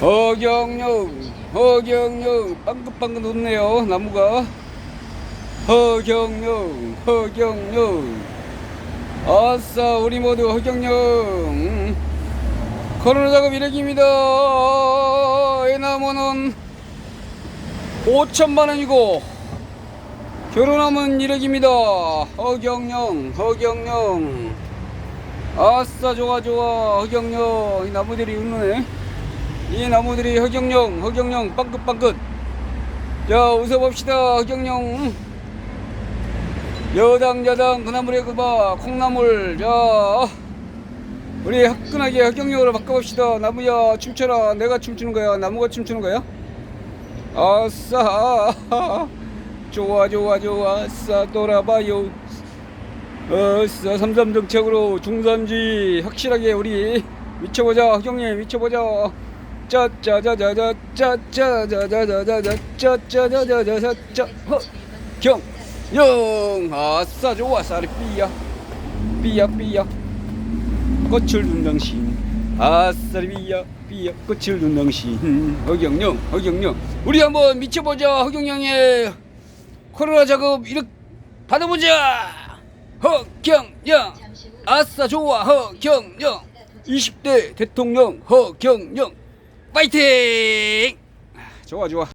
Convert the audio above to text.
허경영 허경영 빵긋빵긋 웃네요 나무가. 허경영 허경영. 아싸 우리 모두 허경영. 코로나 작업 일액입니다. 이 나무는 5천만 원이고 결혼하면 일액입니다. 허경영 허경영. 아싸 좋아 좋아 허경영. 이 나무들이 웃네 이 나무들이 허경영 허경영 빵긋빵긋. 자 웃어봅시다 허경영. 여당 야당 그 나물에 그봐 콩나물. 자 우리 화끈하게 허경영으로 바꿔봅시다. 나무야 춤춰라. 내가 춤추는 거야? 나무가 춤추는 거야? 아싸. 좋아 좋아 좋아. 아싸 돌아봐요. 어싸 삼삼정책으로 중산지. 확실하게 우리 미쳐보자 허경님. 미쳐보자 짜짜자자자자 허경영 아싸 좋아 쌀이 삐야 삐야 삐야 꽃을 둔 당신 아싸리 삐야 삐야 꽃을 둔 당신 허경영 허경영 우리 한번 미쳐보자 허경영의 코로나 작업 이렇게 받아보자 허경영 아싸 좋아 허경영 20대 대통령 허경영 파이팅! 좋아 좋아